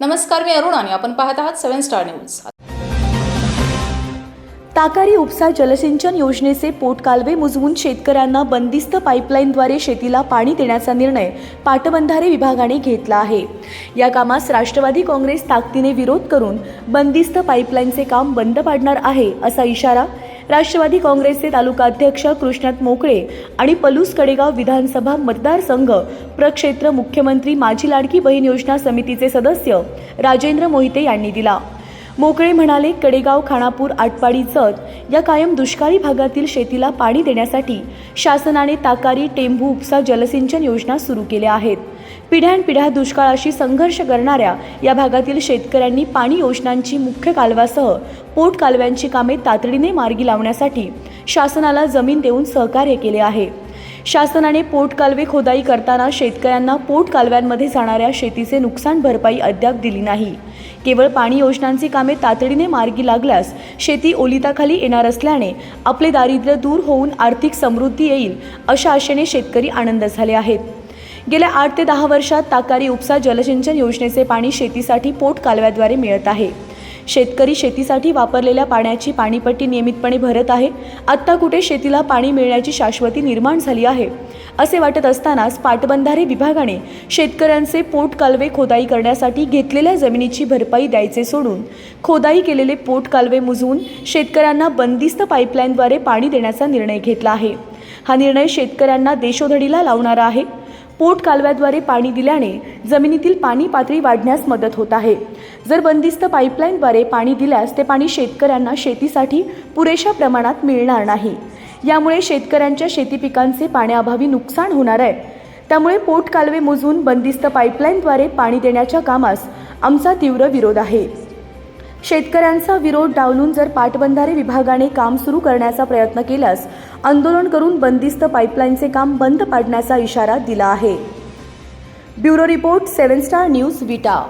नमस्कार मी अरुण आणि आपण पाहत आहात सेव्हन स्टार न्यूज. ताकारी उपसा जलसिंचन योजनेचे पोटकालवे मुजवून शेतकऱ्यांना बंदिस्त पाईपलाईनद्वारे शेतीला पाणी देण्याचा निर्णय पाटबंधारे विभागाने घेतला आहे. या कामास राष्ट्रवादी काँग्रेस ताकदीने विरोध करून बंदिस्त पाईपलाईनचे काम बंद पाडणार आहे असा इशारा राष्ट्रवादी काँग्रेसचे तालुका अध्यक्ष कृष्णात मोकळे आणि पलूस कडेगाव विधानसभा मतदारसंघ प्रक्षेत्र मुख्यमंत्री माझी लाडकी बहीण योजना समितीचे सदस्य राजेंद्र मोहिते यांनी दिला. मोकळे म्हणाले कडेगाव खानापूर आटपाडी चत या कायम दुष्काळी भागातील शेतीला पाणी देण्यासाठी शासनाने ताकारी टेंभू उपसा जलसिंचन योजना सुरू केल्या आहेत. पिढ्यानपिढ्या दुष्काळाशी संघर्ष करणाऱ्या या भागातील शेतकऱ्यांनी पाणी योजनांची मुख्य कालव्यासह पोट कालव्यांची कामे तातडीने मार्गी लावण्यासाठी शासनाला जमीन देऊन सहकार्य केले आहे. शासनाने पोट कालवे खोदाई करताना शेतकऱ्यांना पोट कालव्यांमध्ये जाणाऱ्या शेतीचे नुकसान भरपाई अद्याप दिली नाही. केवळ पाणी योजनांची कामे तातडीने मार्गी लागल्यास शेती ओलिताखाली येणार असल्याने आपले दारिद्र्य दूर होऊन आर्थिक समृद्धी येईल अशा आशेने शेतकरी आनंद झाले आहेत. गेल्या आठ ते दहा वर्षात ताकारी उपसा जलसिंचन योजनेचे पाणी शेतीसाठी पोट कालव्याद्वारे मिळत आहे. शेतकरी शेतीसाठी वापरलेल्या पाण्याची पाणीपट्टी नियमितपणे भरत आहे आत्ता कुठे शेतीला पाणी मिळण्याची शाश्वती निर्माण झाली आहे? असे वाटत असतानाच पाटबंधारे विभागाने शेतकऱ्यांचे पोट कालवे खोदाई करण्यासाठी घेतलेल्या जमिनीची भरपाई द्यायचे सोडून खोदाई केलेले पोट कालवे मुजवून शेतकऱ्यांना बंदिस्त पाईपलाईनद्वारे पाणी देण्याचा निर्णय घेतला आहे. हा निर्णय शेतकऱ्यांना देशोधडीला लावणारा आहे. पोट कालव्याद्वारे पाणी दिल्याने जमिनीतील पाणी पातळी वाढण्यास मदत होत आहे. जर बंदिस्त पाईपलाईनद्वारे पाणी दिल्यास ते पाणी शेतकऱ्यांना शेतीसाठी पुरेशा प्रमाणात मिळणार नाही. यामुळे शेतकऱ्यांच्या शेती पिकांचे पाण्याअभावी नुकसान होणार आहे. त्यामुळे पोट कालवे मोजून बंदिस्त पाईपलाईनद्वारे पाणी देण्याच्या कामास आमचा तीव्र विरोध आहे. शेतकऱ्यांचा विरोध डावलून जर पाटबंधारे विभागाने काम सुरू करण्याचा प्रयत्न केल्यास आंदोलन करून बंदिस्त पाईपलाईनचे काम बंद पाडण्याचा इशारा दिला आहे. Bureau report seven star news Vita.